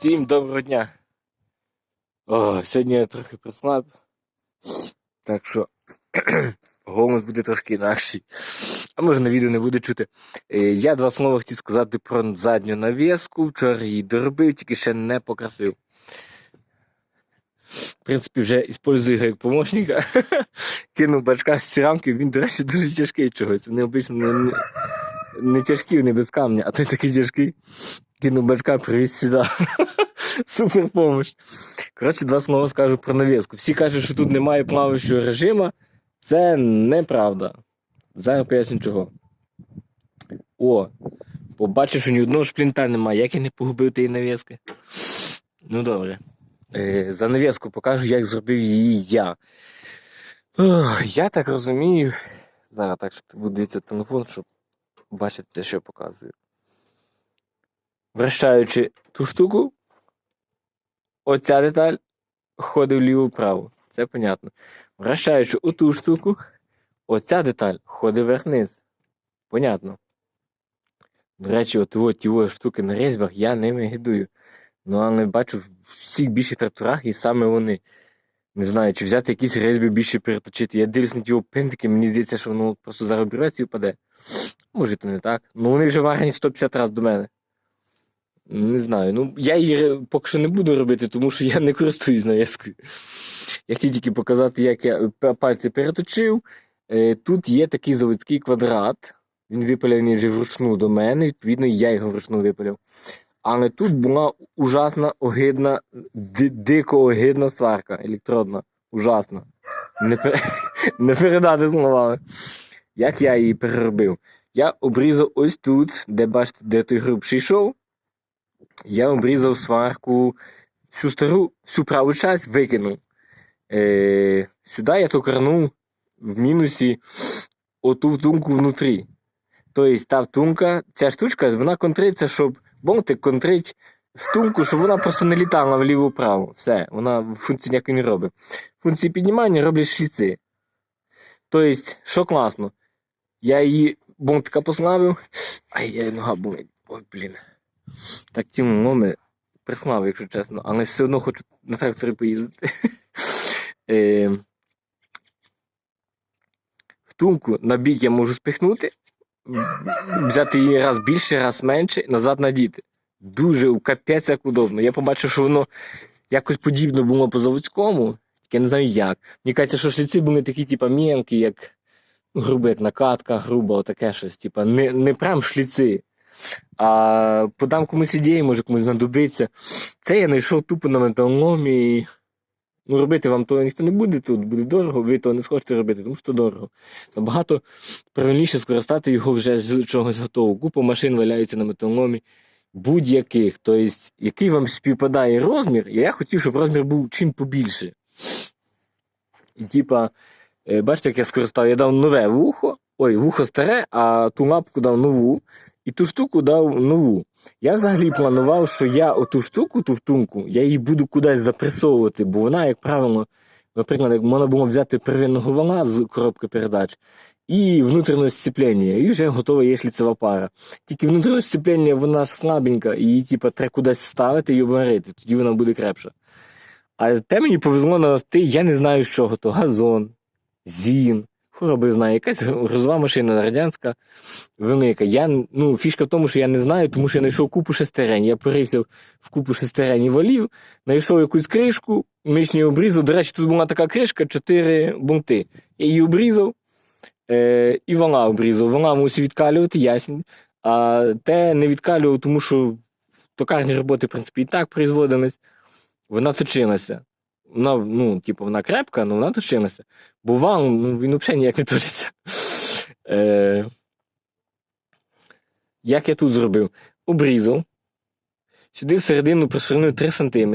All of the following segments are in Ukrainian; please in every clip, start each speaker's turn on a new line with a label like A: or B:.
A: Всім доброго дня. О, сьогодні я трохи прослаб. Так що голос буде трошки інакший. А може на відео не буде чути. Е, Я два слова хотів сказати про задню навіску. Вчора її доробив, тільки ще не покрасив. В принципі, вже іспользую його як помощника. Кинув бачка з цірамки, він, до речі, дуже тяжкий чогось. Вони обично не, не, не тяжкі, вони без камня, а той такий тяжкий. Кинув бачка, привіз сюди. Супер помощь. Коротше, два слова скажу про навіску. Всі кажуть, що тут немає плаваючого режиму. Це неправда. Зараз поясню чого. О, побачив, що ні одного шплінта немає. Як я не погубив тієї навіски? Ну добре. Е, за навіску покажу, як зробив її я. Ох, я так розумію. Зараз так що буду дивитися телефон, щоб бачити, що я показую. Вращаючи ту штуку, оця деталь ходить вліво-вправо. Це понятно. Вращаючи оту штуку, оця деталь ходить вверх-вниз. Понятно. До речі, от ті штуки на різьбах я ними гидую. Ну, але бачу в всіх більших тракторах і саме вони. Не знаю, чи взяти якісь різьби більше переточити. Я дивлюсь на ті пинтики, мені здається, що воно просто зараз береться і впаде. Може, то не так. Ну вони вже варені 150 разів до мене. Не знаю. Ну, я її поки що не буду робити, тому що я не користуюсь навіскою. Я хотів тільки показати, як я пальці переточив. Е, Тут є такий заводський квадрат. Він випалений вже вручну до мене, відповідно, я його вручну випалив. Але тут була ужасна, огидна, дико огидна сварка електродна. Ужасна. Не, пер... не передати словами. Як я її переробив? Я обрізав ось тут, де бачите, де той грубший йшов. Я обрізав сварку всю стару, всю праву часть викинув. Е, сюди я токарнув в мінусі оту втунку внутрі. Тобто та втунка, ця штучка, вона контриться, щоб болтик контрить втунку, щоб вона просто не літала вліво-вправо. Все, вона функції ніякої не робить. Функції піднімання роблять шліци. Тобто, що класно, я її болтика послабив, ай, я нога болить. Ой, блін. Так ті моми прислав, якщо чесно, але все одно хочу на тракторі поїздити. Е, Втулку на бік я можу спихнути, взяти її раз більше, раз менше, назад надіти. Дуже капець як удобно. Я побачив, що воно якось подібно було по заводському, тільки я не знаю як. Мені кажеться, що шліці були такі, типа, м'янкі, як ну, грубо, як накатка, грубо, отаке щось. Типа, не, не прям шліци. А подам комусь ідеї, може комусь знадобиться. Це я знайшов тупо на металоломі. Ну, робити вам того ніхто не буде тут, буде дорого, ви того не схочете робити, тому що дорого. Набагато правильніше скористати його вже з чогось готового. Купа машин валяються на металоломі будь-яких. Тобто, який вам співпадає розмір, я хотів, щоб розмір був чим побільше. І типа, е, бачите, як я скористав, я дав нове вухо, ой, вухо старе, а ту лапку дав нову, і ту штуку дав нову. Я взагалі планував, що я оту штуку, ту втунку, я її буду кудись запресовувати, бо вона, як правило, наприклад, як можна було взяти первинного вала з коробки передач і внутрішнє сцеплення, і вже готова є шліцева пара. Тільки внутрішнє сцеплення, вона слабенька, і її типу, треба кудись ставити і обварити, тоді вона буде крепша. А те мені повезло на ти, я не знаю з чого, то газон, зін, хвороби знає, якась грузова машина радянська, велика. Я, ну, фішка в тому, що я не знаю, тому що я знайшов купу шестерень. Я порився в купу шестерень і валів, знайшов якусь кришку, мишні обрізав. До речі, тут була така кришка, чотири бунти. Я її обрізав е, і вала обрізав. Вала мусив відкалювати, ясень. А те не відкалював, тому що токарні роботи, в принципі, і так производились. Вона точилася. Вона, ну, типу, вона крепка, але вона точилася. Бо вал, ну, він взагалі ніяк не точиться. Е, як я тут зробив? Обрізав. Сюди всередину просвернув 3 см.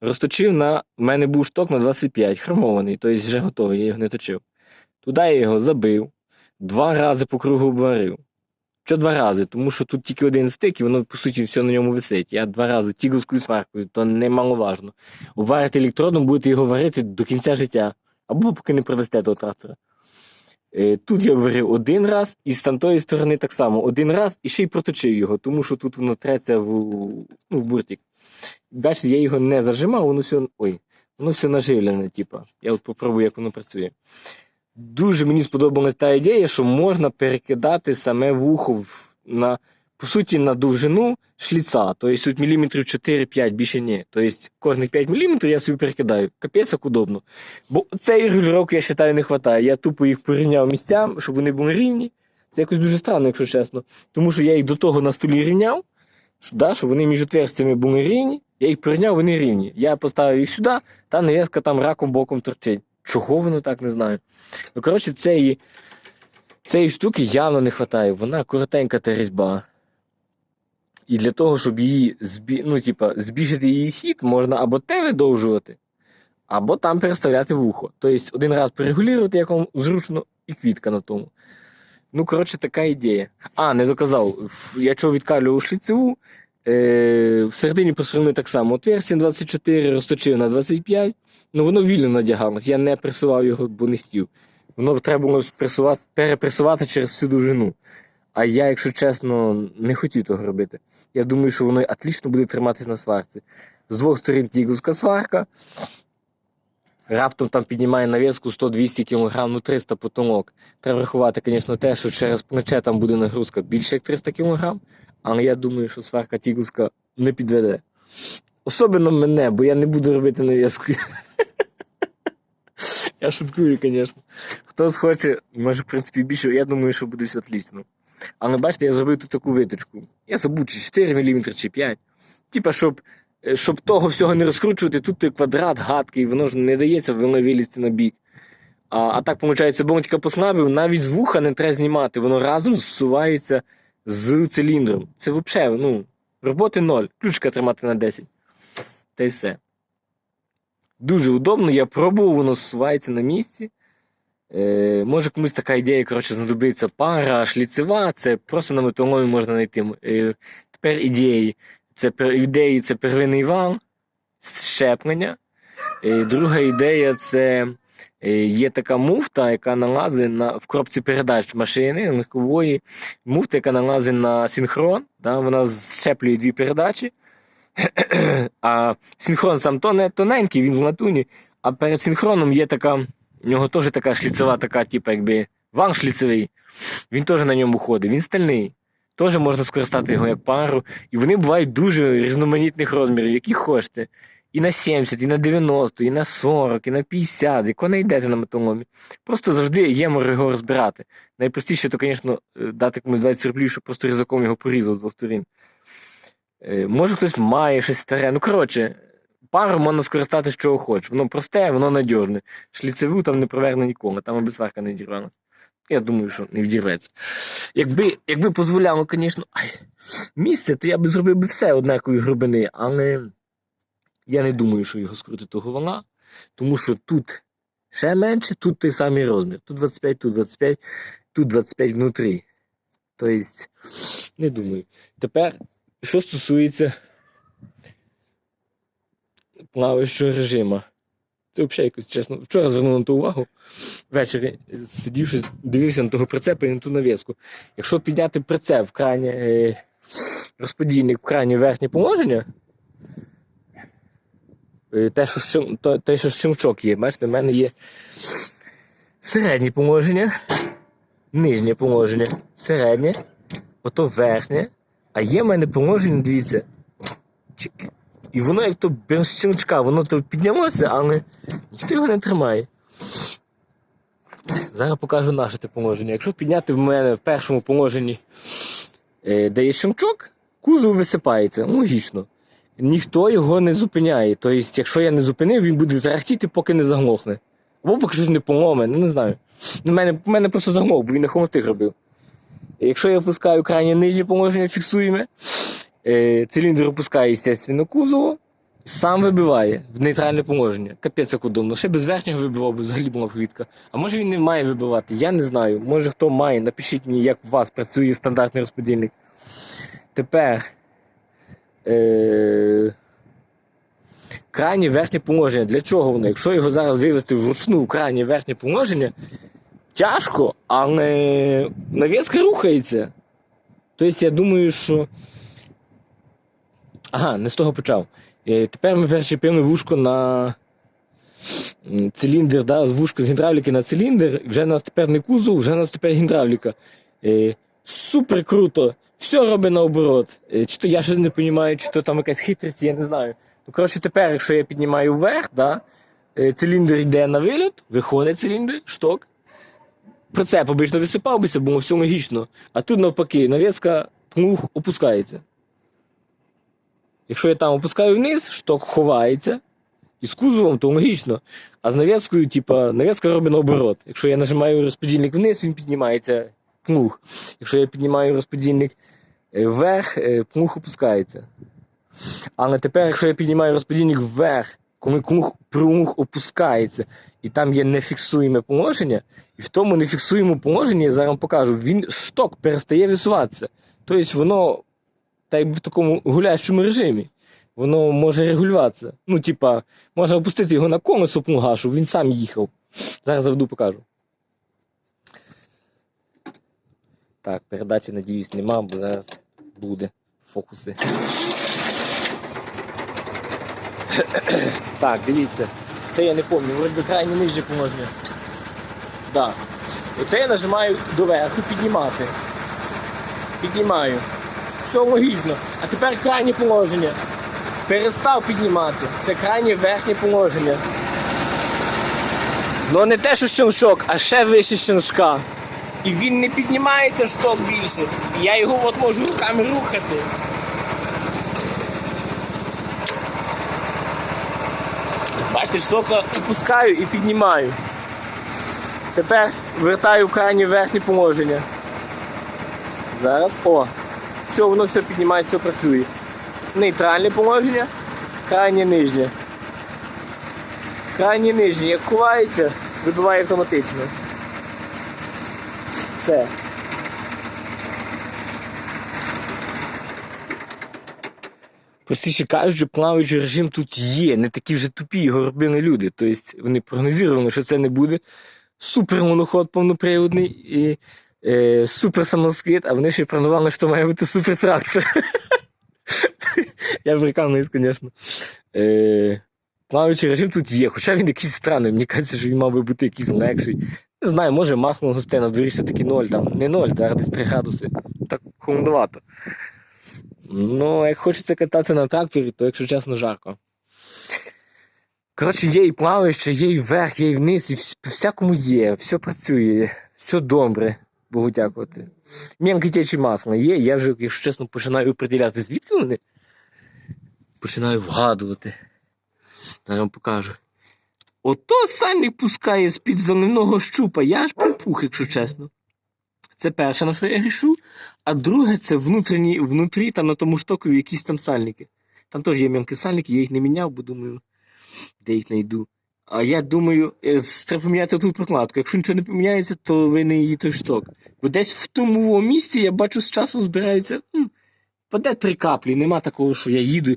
A: Розточив на. В мене був шток на 25, хромований, тобто вже готовий, я його не точив. Туди я його забив, два рази по кругу обварив. Що два рази? Тому що тут тільки один стик, і воно, по суті, все на ньому висить. Я два рази тігловською сваркою, то немаловажно. Обварити електродом, будете його варити до кінця життя. Або поки не продасте того трактора. Е, Тут я варив один раз, і з тамтої сторони так само один раз, і ще й проточив його, тому що тут воно треться в, ну, в буртик. Бачите, я його не зажимав, воно все. Ой, воно все наживлене, типа. Я от попробую, як воно працює. Дуже мені сподобалась та ідея, що можна перекидати саме вухо на, по суті, на довжину шліца. Тобто тут міліметрів 4-5, більше ні. Тобто кожних 5 міліметрів я собі перекидаю. Капець як удобно. Бо цієї регулювання, я вважаю, не вистачає. Я тупо їх порівняв місцям, щоб вони були рівні. Це якось дуже странно, якщо чесно. Тому що я їх до того на столі рівняв, що, да, щоб вони між отверстями були рівні. Я їх порівняв, вони рівні. Я поставив їх сюди, та нав'язка там раком боком торчить. Чого воно так не знаю. Ну, коротше, цієї, цієї штуки явно не вистачає. Вона коротенька та різьба. І для того, щоб її збі... ну, типа, збільшити її хід, можна або те видовжувати, або там переставляти вухо. Тобто один раз перегулювати, як вам зручно, і квітка на тому. Ну, коротше, така ідея. А, не доказав. Я чого відкалював шліцеву, е, всередині посередині так само. Отверстя 24, розточив на 25. Ну, воно вільно надягалось. Я не пресував його, бо не хотів. Воно треба було спресувати, перепресувати через всю довжину. А я, якщо чесно, не хотів того робити. Я думаю, що воно отлично буде триматися на сварці. З двох сторін тігівська сварка. Раптом там піднімає нав'язку 100-200 кг, ну 300 потолок. Треба рахувати, звісно, те, що через плече там буде нагрузка більше як 300 кг, але я думаю, що сварка тігівська не підведе. Особливо мене, бо я не буду робити нав'язку. Я шуткую, звісно. Хто схоче, може, в принципі, більше, я думаю, що буде все отлично. Але бачите, я зробив тут таку виточку. Я забув, чи 4 мм, чи 5. Типа, щоб, е, щоб того всього не розкручувати, тут той квадрат гадкий, воно ж не дається, воно вилізти на бік. А, а так, виходить, бомтика послабив, навіть з вуха не треба знімати, воно разом зсувається з циліндром. Це взагалі, ну, роботи ноль. Ключка тримати на 10. Та й все. Дуже удобно, я пробував, воно зсувається на місці. Е, може комусь така ідея, коротше, знадобиться пара, шліцева, це просто на металомі можна знайти. Е, тепер ідеї. Це ідеї це первинний вал, щеплення. Е, друга ідея це є така муфта, яка налазить на, в коробці передач машини легкової. Муфта, яка налазить на синхрон, да, вона щеплює дві передачі. а синхрон сам тоне, тоненький, він в латуні, а перед синхроном є така. У нього теж така шліцева, така, типу, якби ван шліцевий. Він теж на ньому ходить, він стальний. Теж можна скористати його як пару. І вони бувають дуже різноманітних розмірів, які хочете. І на 70, і на 90, і на 40, і на 50, яко не йдете на металомі. Просто завжди є море його розбирати. Найпростіше, то, звісно, дати комусь 20 рублів, щоб просто різаком його порізав з двох сторін. Е, Може, хтось має щось старе. Ну, коротше, пару можна скористати з чого хочеш. Воно просте, воно надіжне. Шліцеву там не проверне ніколи, там аби сварка не дірвалася. Я думаю, що не вдірветься. Якби, якби дозволяло, звісно, місце, то я би зробив би все однакової глибини, але я не думаю, що його скрутить того вона, тому що тут ще менше, тут той самий розмір. Тут 25, тут 25, тут 25 внутрі. Тобто, не думаю. Тепер, що стосується плаваючого режиму. Це взагалі якось чесно. Вчора звернув на ту увагу. Ввечері сидівши, дивився на того прицепа і на ту навіску. Якщо підняти прицеп в крайнє е, розподільник в крайнє верхнє положення, те, що, те, що щелчок є, бачите, в мене є середнє положення, нижнє положення, середнє, ото верхнє, а є в мене положення, дивіться. Чик. І воно як то без щелчка, воно то піднялося, але ніхто його не тримає. Зараз покажу наше те положення. Якщо підняти в мене в першому положенні, е, де є щелчок, кузов висипається. Логічно. Ніхто його не зупиняє. Тобто, якщо я не зупинив, він буде тарахтіти, поки не заглохне. Або поки щось не поломе, ну не знаю. У мене, в мене просто заглох, бо він на холостих робив. Якщо я опускаю крайнє нижнє положення, фіксуємо, е, циліндр опускає, естественно, кузову, сам вибиває в нейтральне положення. Капець як удобно. Ще без верхнього вибивав, бо взагалі була квітка. А може він не має вибивати? Я не знаю. Може хто має, напишіть мені, як у вас працює стандартний розподільник. Тепер. Е... Крайнє верхнє положення. Для чого воно? Якщо його зараз вивести вручну в крайнє верхнє положення, тяжко, але навіска рухається. Тобто я думаю, що Ага, не з того почав. Е, Тепер ми перечепили вушко на циліндр, да, з вушка з гідравліки на циліндр. Вже у нас тепер не кузов, вже у нас тепер гідравліка. Е, Супер круто. Все робить наоборот. Е, Чи то я щось не розумію, чи то там якась хитрість, я не знаю. Ну, коротше, тепер, якщо я піднімаю вверх, да, е, циліндр йде на виліт, виходить циліндр, шток. Прицеп обично висипав бися, було все логічно. А тут навпаки, навіска пнух опускається. Якщо я там опускаю вниз, шток ховається. І з кузовом, то логічно. А з навіскою, типа, навіска робить наоборот. Якщо я нажимаю розподільник вниз, він піднімається пнух. Якщо я піднімаю розподільник е, вверх, е, пнух опускається. Але тепер, якщо я піднімаю розподільник вверх, коли пнух, пнух опускається, і там є нефіксуєме положення, і в тому нефіксуємому положенні, я зараз вам покажу, він шток перестає висуватися. Тобто воно та й в такому гуляючому режимі. Воно може регулюватися. Ну, типа, можна опустити його на колесо плуга, щоб він сам їхав. Зараз заведу покажу. Так, передачі, надіюсь, нема, бо зараз буде фокуси. так, дивіться. Це я не пам'ятаю, вроді крайні нижче поможення. Так. Оце я нажимаю доверху піднімати. Піднімаю. Все логічно. А тепер крайнє положення. Перестав піднімати. Це крайнє верхнє положення. Ну не те, що щелчок, а ще вище щелчка. І він не піднімається шток більше. Я його от можу руками рухати. Бачите, штока опускаю і піднімаю. Тепер вертаю в крайнє верхнє положення. Зараз. О! Все, воно все піднімається, все працює. Нейтральне положення, крайнє нижнє. Крайнє нижнє, як ховається, вибиває автоматично. Все. Простіше кажучи, плаваючий режим тут є, не такі вже тупі його робили люди. Тобто вони прогнозували, що це не буде супер моноход повноприводний і е, супер самоскид, а вони ще й планували, що має бути супер трактор. Я прикалуюсь, звісно. Е, плаваючий режим тут є, хоча він якийсь странний, мені кажеться, що він мав би бути якийсь легший. Не знаю, може масло густе, на дворі все-таки 0, там не 0, зараз десь 3 градуси. Так холодновато. Ну, як хочеться кататися на тракторі, то, якщо чесно, жарко. Коротше, є і плаваюче, є і вверх, є і вниз, і вс- всякому є, все працює, все добре, Богу дякувати. М'янки течі масло є, я вже, якщо чесно, починаю приділяти, звідки вони? Починаю вгадувати. Зараз вам покажу. Ото сальник пускає з-під заливного щупа, я аж припух, якщо чесно. Це перше, на що я грішу. А друге, це внутрішні, внутрі, там на тому штокові якісь там сальники. Там теж є м'янкі сальники, я їх не міняв, бо думаю, де їх знайду. А я думаю, е, треба поміняти ту прокладку. Якщо нічого не поміняється, то ви не її той шток. Бо десь в тому місці я бачу з часом збираються. Паде три каплі. Нема такого, що я їду.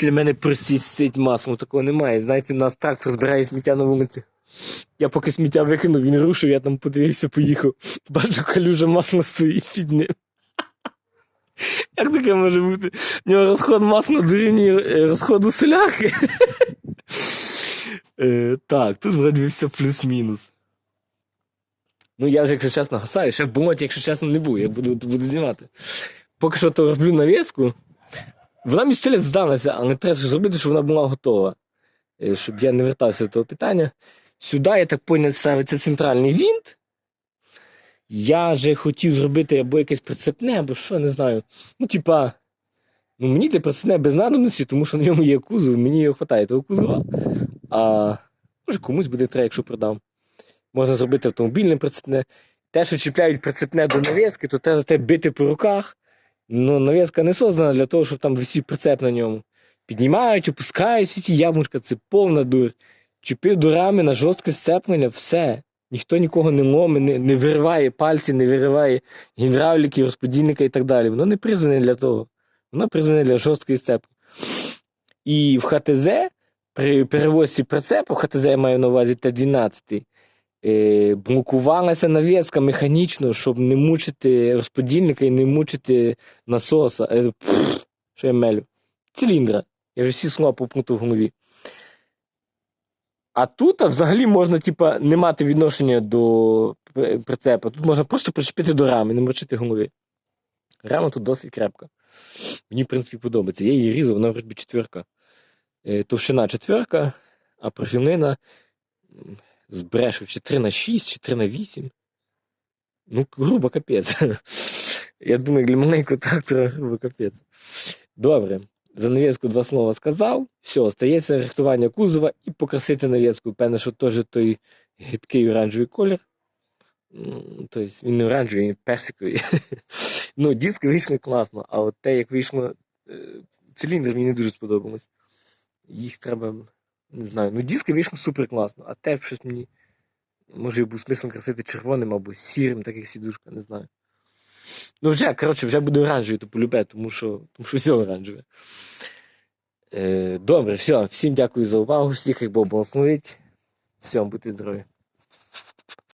A: Для мене простіть маслом, такого немає. Знаєте, нас трактор збирає сміття на вулиці. Я поки сміття викинув, він рушив, я там подивився, поїхав. Бачу, калюжа масла стоїть під ним. Як таке може бути? У нього розход масла дорівнює е, розходу солярки. Е, Так, тут вроді все плюс-мінус. Ну, я вже, якщо чесно, гасаю, ще в болоті, якщо чесно, не буду, я буду, буду знімати. Поки що то роблю навіску. Вона мені здалася, але треба зробити, щоб вона була готова. Е, Щоб я не вертався до того питання. Сюди, я так поняв, ставиться центральний вінт. Я же хотів зробити або якесь прицепне, або що, не знаю. Ну, типа, ну мені це прицепне без надобності, тому що на ньому є кузов, мені його вистачає того кузова. А може комусь буде треба, якщо продам. Можна зробити автомобільне прицепне. Те, що чіпляють прицепне до навіски, то треба за те бити по руках. Ну, навіска не создана для того, щоб там висів прицеп на ньому. Піднімають, опускають всі ті яблучка, це повна дур. Чіпив дурами на жорстке сцеплення, все. Ніхто нікого не ломе, не, не вириває пальці, не вириває гідравліки, розподільника і так далі. Воно не призване для того. Воно призване для жорсткої степки. І в ХТЗ при перевозці прицепу, ХТЗ я маю на увазі Т-12, е, блокувалася навіска механічно, щоб не мучити розподільника і не мучити насоса. Е, що я мелю? циліндра. Я вже всі слова попнув в голові. А тут а взагалі можна, типа, не мати відношення до при- прицепа. Тут можна просто причепити до рами, не мочити голови. Рама тут досить крепка. Мені, в принципі, подобається. Я її різав, вона вроді четверка. Е, Товщина четверка, а профілнина м, збрешу чи 3 на 6, чи 3 на 8. Ну, грубо капець. Я думаю, для маленького трактора грубо капець. Добре. За навіску два слова сказав. Все, остається рихтування кузова і покрасити навіску. Певне, що теж той гидкий оранжевий колір. Тобто він не оранжевий, він персиковий. ну, диски вийшли класно, а от те, як вийшло е, циліндр, мені не дуже сподобалось. Їх треба, не знаю. Ну, диски вийшли супер класно, а те щось мені. Може, був смисл красити червоним або сірим, так як сідушка, не знаю. Ну, вже, коротше, вже буде оранжевий, то полюбе, тому що, тому що все оранжеве. Е, добре, все. Всім дякую за увагу. Всіх як Бог благословить. Всім будьте здорові.